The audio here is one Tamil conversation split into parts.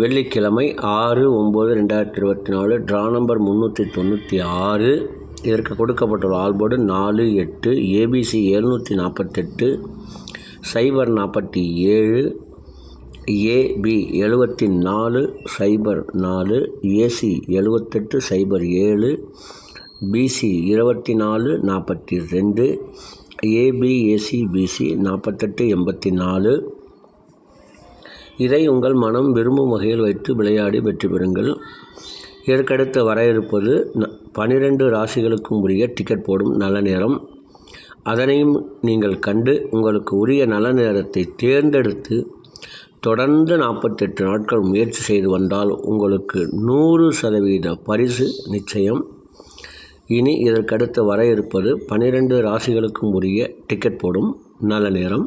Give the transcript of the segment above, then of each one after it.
வெள்ளிக்கிழமை ஆறு ஒம்பது ரெண்டாயிரத்தி இருபத்தி நாலு. ட்ரா நம்பர் முந்நூற்றி தொண்ணூற்றி ஆறு. இதற்கு கொடுக்கப்பட்டுள்ள ஆல்போர்டு நாலு எட்டு ஏபிசி எழுநூற்றி நாற்பத்தெட்டு சைபர் நாற்பத்தி ஏழு ஏபி எழுபத்தி நாலு சைபர் நாலு ஏசி எழுபத்தெட்டு சைபர் ஏழு பிசி இருபத்தி நாலு நாற்பத்தி ரெண்டு ஏபிஏசி பிசி நாற்பத்தெட்டு எண்பத்தி நாலு இதை உங்கள் மனம் விரும்பும் வகையில் வைத்து விளையாடி வெற்றி பெறுங்கள். இதற்கடுத்து வர இருப்பது ந பனிரெண்டு ராசிகளுக்கும் உரிய டிக்கெட் போடும் நல்ல நேரம். அதனையும் நீங்கள் கண்டு உங்களுக்கு உரிய நல்ல நேரத்தை தேர்ந்தெடுத்து தொடர்ந்து நாற்பத்தெட்டு நாட்கள் முயற்சி செய்து வந்தால் உங்களுக்கு நூறு சதவீத பரிசு நிச்சயம். இனி இதற்கடுத்து வர இருப்பது பனிரெண்டு ராசிகளுக்கும் உரிய டிக்கெட் போடும் நல்ல நேரம்.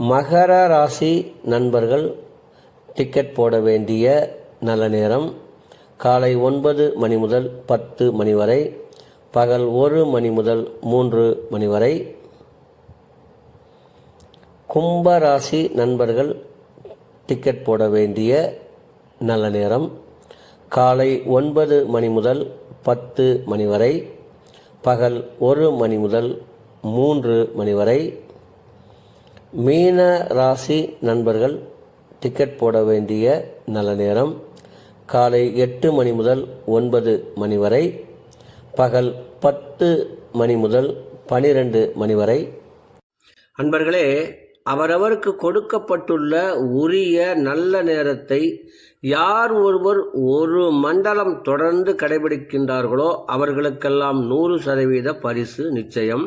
மகர ராசி நண்பர்கள் டிக்கெட் போட வேண்டிய நல்ல நேரம். காலை ஒன்பது மணி முதல் பத்து மணி வரை. பகல் ஒரு மணி முதல் மூன்று மணி வரை. கும்ப ராசி நண்பர்கள் டிக்கெட் போட வேண்டிய நல்ல நேரம். காலை ஒன்பது மணி முதல் பத்து மணி வரை. பகல் ஒரு மணி முதல் மூன்று மணி வரை. மீன ராசி நண்பர்கள் டிக்கெட் போட வேண்டிய நல்ல நேரம். காலை எட்டு மணி முதல் ஒன்பது மணி வரை பகல் பத்து மணி முதல் பனிரெண்டு மணி வரை. அன்பர்களே அவரவருக்கு கொடுக்கப்பட்டுள்ள உரிய நல்ல நேரத்தை யார் ஒருவர் ஒரு மண்டலம் தொடர்ந்து கடைபிடிக்கின்றார்களோ அவர்களுக்கெல்லாம் நூறு சதவீத பரிசு நிச்சயம்.